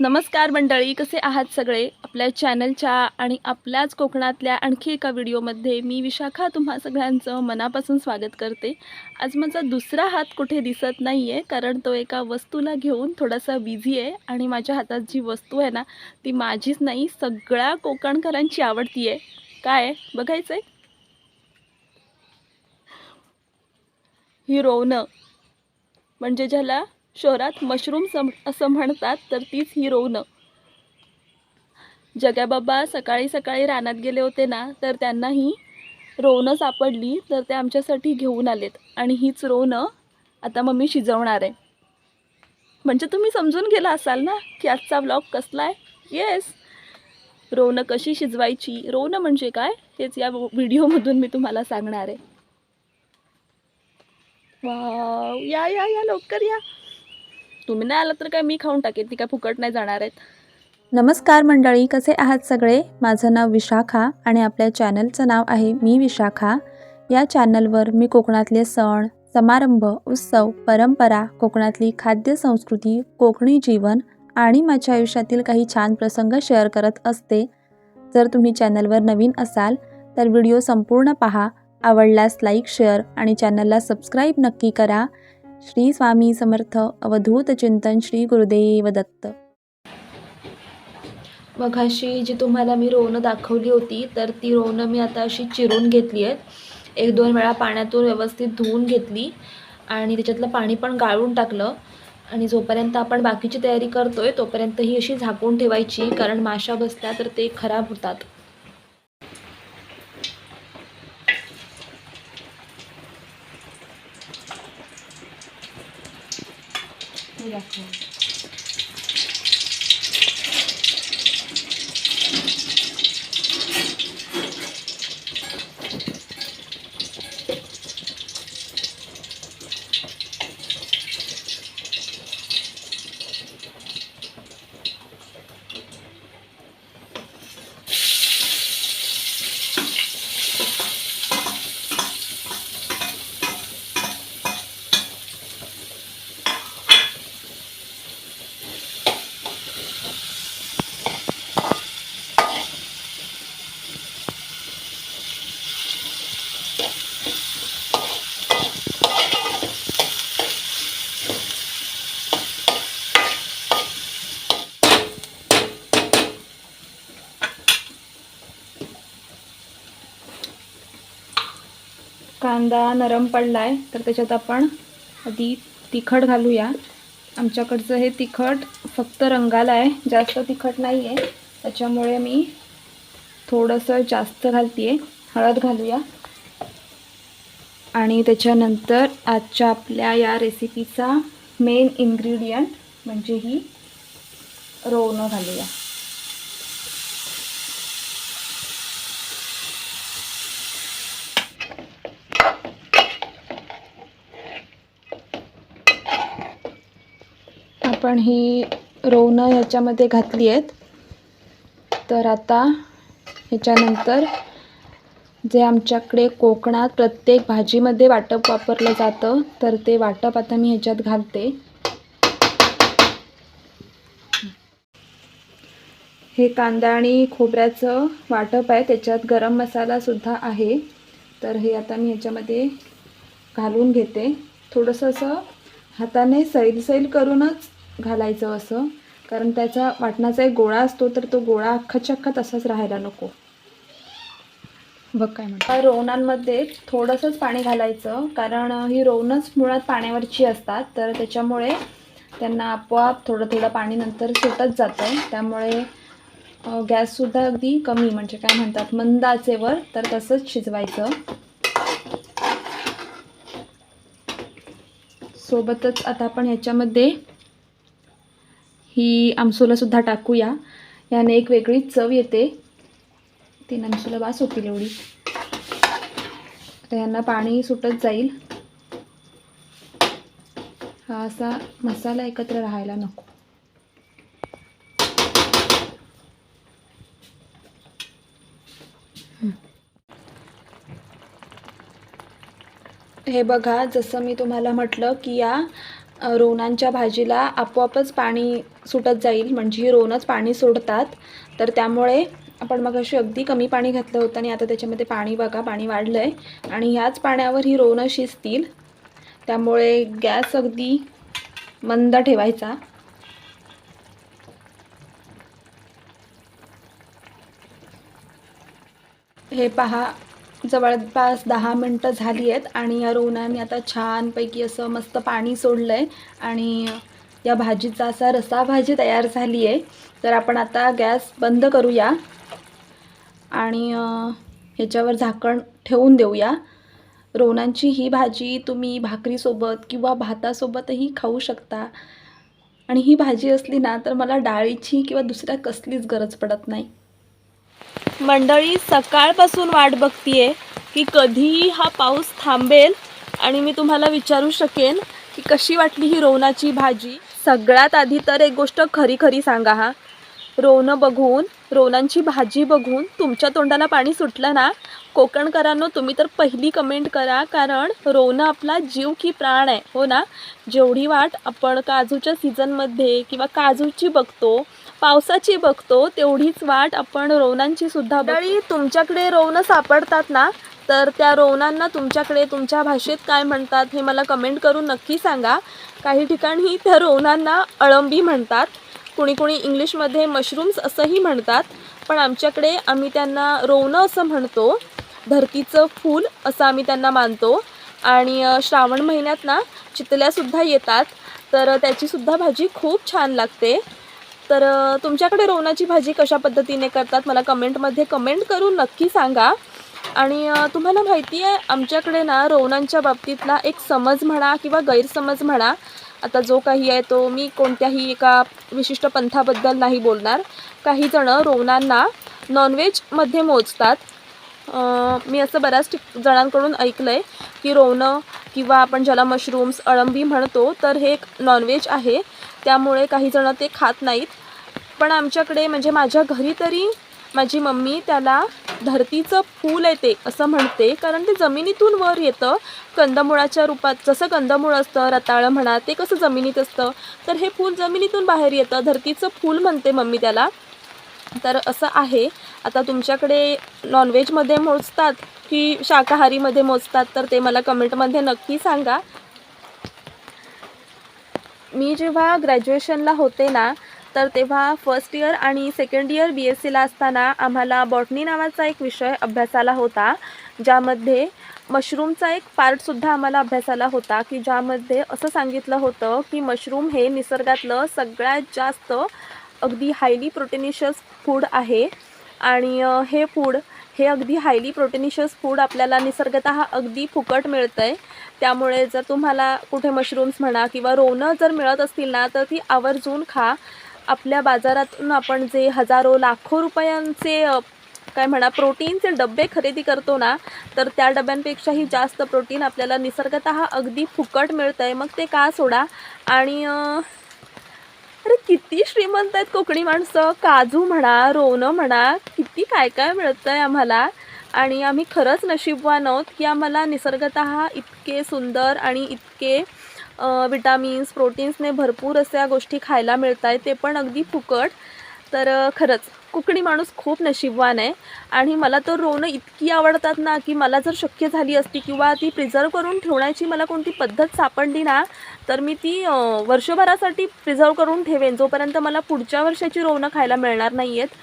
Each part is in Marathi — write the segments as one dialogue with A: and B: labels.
A: नमस्कार मंडळी कसे आहात सगळे? आपल्या चॅनलच्या आणि आपल्याच कोकणातल्या आणखी एका व्हिडिओमध्ये मी विशाखा तुम्हा सगळ्यांचं मनापासून स्वागत करते. आज माझा दुसरा हात कुठे दिसत नाही आहे कारण तो एका वस्तूला घेऊन थोडासा बिझी आहे आणि माझ्या हातात जी वस्तू आहे ना ती माझीच नाही सगळ्या कोकणकरांची आवडती आहे. काय आहे? बघायचं आहे ही रोवणं म्हणजे ज्याला शहरात मशरूम सम असं म्हणतात तर तीच ही रोवणं. जग्याबाबा सकाळी सकाळी रानात गेले होते ना तर त्यांना ही रोवणं सापडली तर ते आमच्यासाठी घेऊन आलेत. आणि हीच रोवणं आता मम्मी शिजवणार आहे. म्हणजे तुम्ही समजून गेला असाल ना की आजचा ब्लॉग कसला आहे? येस रोवणं कशी शिजवायची? रोवणं म्हणजे काय? हेच या व्हिडिओमधून मी तुम्हाला सांगणार आहे. वाव या या या लवकर या. तुम्ही नाही आला तर काय मी खाऊन टाकेन ती काय फुकट नाही जाणार आहेत.
B: नमस्कार मंडळी कसे आहात सगळे? माझं नाव विशाखा आणि आपल्या चॅनलचं नाव आहे मी विशाखा. या चॅनलवर मी कोकणातले सण समारंभ उत्सव परंपरा कोकणातली खाद्य संस्कृती कोकणी जीवन आणि माझ्या आयुष्यातील काही छान प्रसंग शेअर करत असते. जर तुम्ही चॅनलवर नवीन असाल तर व्हिडिओ संपूर्ण पहा आवडल्यास लाईक शेअर आणि चॅनलला सबस्क्राईब नक्की करा. श्री स्वामी समर्थ अवधूत चिंतन श्री गुरुदेव दत्त.
A: मघाशी जी तुम्हाला मी रोवणं दाखवली होती तर ती रोवणं मी आता अशी चिरून घेतली आहेत. एक दोन वेळा पाण्यातून व्यवस्थित धुवून घेतली आणि त्याच्यातलं पाणी पण गाळून टाकलं. आणि जोपर्यंत आपण बाकीची तयारी करतोय तोपर्यंत ही अशी झाकून ठेवायची कारण माशा बसल्या तर ते खराब होतात. দেখো। कांदा नरम पडला आहे तर त्याच्यात आपण आधी तिखट घालूया. आमच्याकडचं हे तिखट फक्त रंगाला आहे जास्त तिखट नाही आहे त्याच्यामुळे मी थोडंसं जास्त घालते आहे हळद घालूया. आणि त्याच्यानंतर आजच्या आपल्या या रेसिपीचा मेन इन्ग्रेडियंट म्हणजे ही रोवणं घालूया. आपण ही रोवणं ह्याच्यामध्ये घातली आहेत. तर आता ह्याच्यानंतर जे आमच्याकडे कोकणात प्रत्येक भाजीमध्ये वाटप वापरलं जातं तर ते वाटप आता मी ह्याच्यात घालते. हे कांदा आणि खोबऱ्याचं वाटप आहे त्याच्यात गरम मसालासुद्धा आहे. तर हे आता मी ह्याच्यामध्ये घालून घेते. थोडंसं असं हाताने सैल सैल करूनच घालायचं असं. कारण त्याचा वाटणाचा एक गोळा असतो तर तो गोळा अख्खाच्या अख्खा तसाच राहायला नको. बघ काय म्हणतात रोवणांमध्ये थोडंसंच पाणी घालायचं कारण ही रोवणंच मुळात पाण्यावरची असतात तर त्याच्यामुळे त्यांना आपोआप थोडं थोडं पाणी नंतर सुटत जातं. त्यामुळे गॅससुद्धा अगदी कमी म्हणजे काय म्हणतात मंद आचेवर तर तसंच शिजवायचं. सोबतच आता आपण ह्याच्यामध्ये ही आमसोलासुद्धा टाकूया. याने एक वेगळी चव येते. तीन आमसुला वास होतील एवढी. आता यांना पाणी सुटत जाईल. हा असा मसाला एकत्र राहायला नको. हे बघा जसं मी तुम्हाला म्हटलं की या अ, रोणांच्या भाजीला आपोआपच पाणी सुटत जाईल. म्हणजे ही रोनच पाणी सोडतात. तर त्यामुळे आपण मग अशी अगदी कमी पाणी घातलं होतं आणि आता त्याच्यामध्ये पाणी बघा पाणी वाढलं आहे आणि ह्याच पाण्यावर ही रोनं शिजतील. त्यामुळे गॅस अगदी मंद ठेवायचा. हे पहा जवळपास दहा मिनटं झाली आहेत आणि या रोवणाने आता छानपैकी असं मस्त पाणी सोडलं आहे आणि या भाजीचा असा रसा भाजी तयार झाली आहे. तर आपण आता गॅस बंद करूया. आणि ह्याच्यावर झाकण ठेवून देऊया. रोणांची ही भाजी तुम्ही भाकरीसोबत किंवा भातासोबतही खाऊ शकता. आणि ही भाजी असली ना तर मला डाळीची किंवा दुसऱ्या कसलीच गरज पडत नाही.
C: मंडळी सकाळपासून वाट बघतीये की कधी हा पाऊस थांबेल आणि मी तुम्हाला विचारू शकेन की कशी वाटली ही रोवणाची भाजी. सगळ्यात आधी तर एक गोष्ट खरी खरी सांगा हा. रोवणं बघून रोवणांची भाजी बघून तुमच्या तोंडाला पाणी सुटलं ना? कोकणकरांनो तुम्ही तर पहिली कमेंट करा कारण रोवणं आपला जीव की प्राण आहे हो ना? जेवढी वाट आपण काजूच्या सीझनमध्ये किंवा काजूची बघतो पावसाची बघतो तेवढीच वाट आपण रोवणांची सुद्धा तुमच्याकडे रोवणं सापडतात ना? तर त्या रोवणांना तुमच्याकडे तुमच्या भाषेत काय म्हणतात हे मला कमेंट करून नक्की सांगा. काही ठिकाणी त्या रोवणांना अळंबी म्हणतात. कुणी कुणी इंग्लिशमध्ये मशरूम्स असंही म्हणतात. पण आमच्याकडे आम्ही त्यांना रोवणं असं म्हणतो. धरतीचं फूल असं आम्ही त्यांना मानतो. आणि श्रावण महिन्यात ना चितल्यासुद्धा येतात. तर त्याचीसुद्धा भाजी खूप छान लागते. तर तुमच्याकडे रोवणाची भाजी कशा पद्धतीने करतात? मला कमेंटमध्ये कमेंट करून नक्की सांगा. आणि तुम्हाला माहिती आहे आमच्याकडे ना रोवणांच्या बाबतीतला एक समज म्हणा किंवा गैरसमज म्हणा आता जो काही आहे तो मी कोणत्याही एका विशिष्ट पंथाबद्दल नाही बोलणार. काही जणं रोवणांना नॉनव्हेजमध्ये मोजतात. मी असं बऱ्याच ठिक जणांकडून ऐकलं आहे की रोवणं किंवा आपण ज्याला मशरूम्स अळंबी म्हणतो तर हे एक नॉनव्हेज आहे. त्यामुळे काही जणं ते खात नाहीत. पण आमच्याकडे म्हणजे माझ्या घरी तरी माझी मम्मी त्याला धरतीचं फूल आहे ते असं म्हणते. कारण ते जमिनीतून वर येतं. कंदमुळाच्या रूपात जसं कंदमुळ असतं रताळं म्हणा ते कसं जमिनीत असतं? तर हे फूल जमिनीतून बाहेर येतं. धरतीचं फूल म्हणते मम्मी त्याला. तर असं आहे. आता तुमच्याकडे नॉनव्हेजमध्ये मोजतात की शाकाहारीमध्ये मोजतात? तर ते मला कमेंटमध्ये नक्की सांगा. मी जेव्हा ग्रॅज्युएशनला होते ना तर तेव्हा फर्स्ट इयर आणि सेकंड इयर बी एस सीला असताना आम्हाला बॉटनी नावाचा एक विषय अभ्यासाला होता ज्यामध्ये मशरूमचा एक पार्टसुद्धा आम्हाला अभ्यासाला होता की ज्यामध्ये असं सांगितलं होतं की मशरूम हे निसर्गातलं सगळ्यात जास्त अगदी हायली प्रोटिनिशियस फूड आहे. आणि हे फूड हे अगदी हायली प्रोटिनिशियस फूड आपल्याला निसर्गत अगदी फुकट मिळतं आहे त्यामुळे जर तुम्हाला कुठे मशरूम्स म्हणा किंवा रोनं जर मिळत असतील ना तर ती आवर्जून खा. आपल्या बाजारातून आपण जे हजारो लाखो रुपयांचे काय म्हणा प्रोटीनचे डबे खरेदी करतो ना तर त्या डब्यांपेक्षाही जास्त प्रोटीन आपल्याला निसर्गत अगदी फुकट मिळतं आहे मग ते का सोडा? आणि अरे किती श्रीमंत आहेत कोकणी माणसं. काजू म्हणा रोनं म्हणा किती काय काय मिळतं आहे आम्हाला. आणि आम्ही खरंच नशीबवान आहोत की आम्हाला निसर्गत इतके सुंदर आणि इतके विटामिन्स प्रोटीन्सने भरपूर अशा गोष्टी खायला मिळत आहेत ते पण अगदी फुकट. तर खरंच कोकणी माणूस खूप नशीबवान आहे. आणि मला तर रोणं इतकी आवडतात ना की मला जर शक्य झाली असती किंवा ती प्रिझर्व करून ठेवण्याची मला कोणती पद्धत सापडली ना तर मी ती वर्षभरासाठी प्रिझर्व करून ठेवेन जोपर्यंत मला पुढच्या वर्षाची रोवणं खायला मिळणार नाही आहेत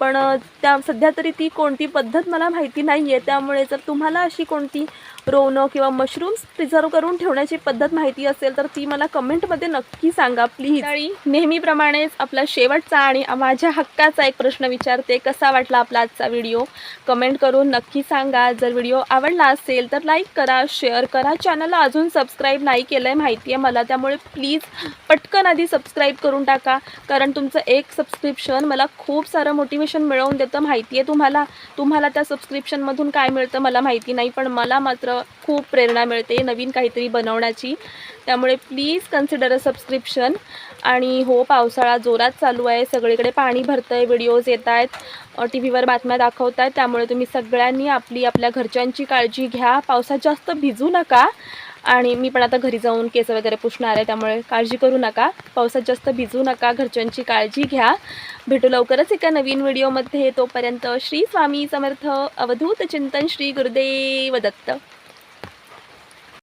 C: पण त्या सध्या तरी ती कोणती पद्धत मला माहिती नाही आहे त्यामुळे जर तुम्हाला अशी कोणती रोवणं किंवा मशरूम्स प्रिझर्व करून ठेवण्याची पद्धत माहिती असेल तर ती मला कमेंटमध्ये नक्की सांगा प्लीज. आणि नेहमीप्रमाणेच आपला शेवटचा आणि माझ्या हक्काचा एक प्रश्न विचारते. कसा वाटला आपला आजचा व्हिडिओ? कमेंट करून नक्की सांगा. जर व्हिडिओ आवडला असेल तर लाईक करा शेअर करा. चॅनलला अजून सबस्क्राईब नाही केलं आहे माहिती आहे मला. त्यामुळे प्लीज पटकन आधी सबस्क्राईब करून टाका. कारण तुमचं एक सबस्क्रिप्शन मला खूप सारं मोटिवेशन मिळवून देतं. माहिती आहे तुम्हाला. तुम्हाला त्या सबस्क्रिप्शनमधून काय मिळतं मला माहिती नाही. पण मला मात्र खूप प्रेरणा मिळते नवीन काहीतरी बनवण्याची. त्यामुळे प्लीज कन्सिडर अ सबस्क्रिप्शन आणि हो पावसाळा जोरात चालू आहे. सगळीकडे पाणी भरतं आहे व्हिडिओज येत आहेत टी व्हीवर बातम्या दाखवत आहेत त्यामुळे तुम्ही सगळ्यांनी आपली आपल्या घरच्यांची काळजी घ्या. पावसात जास्त भिजू नका. आणि मी पण आता घरी जाऊन केस वगैरे पुसणार आहे त्यामुळे काळजी करू नका. पावसात जास्त भिजू नका. घरच्यांची काळजी घ्या. भेटू लवकरच एका नवीन व्हिडिओमध्ये तोपर्यंत श्री स्वामी समर्थ. अवधूत चिंतन श्री गुरुदेव दत्त.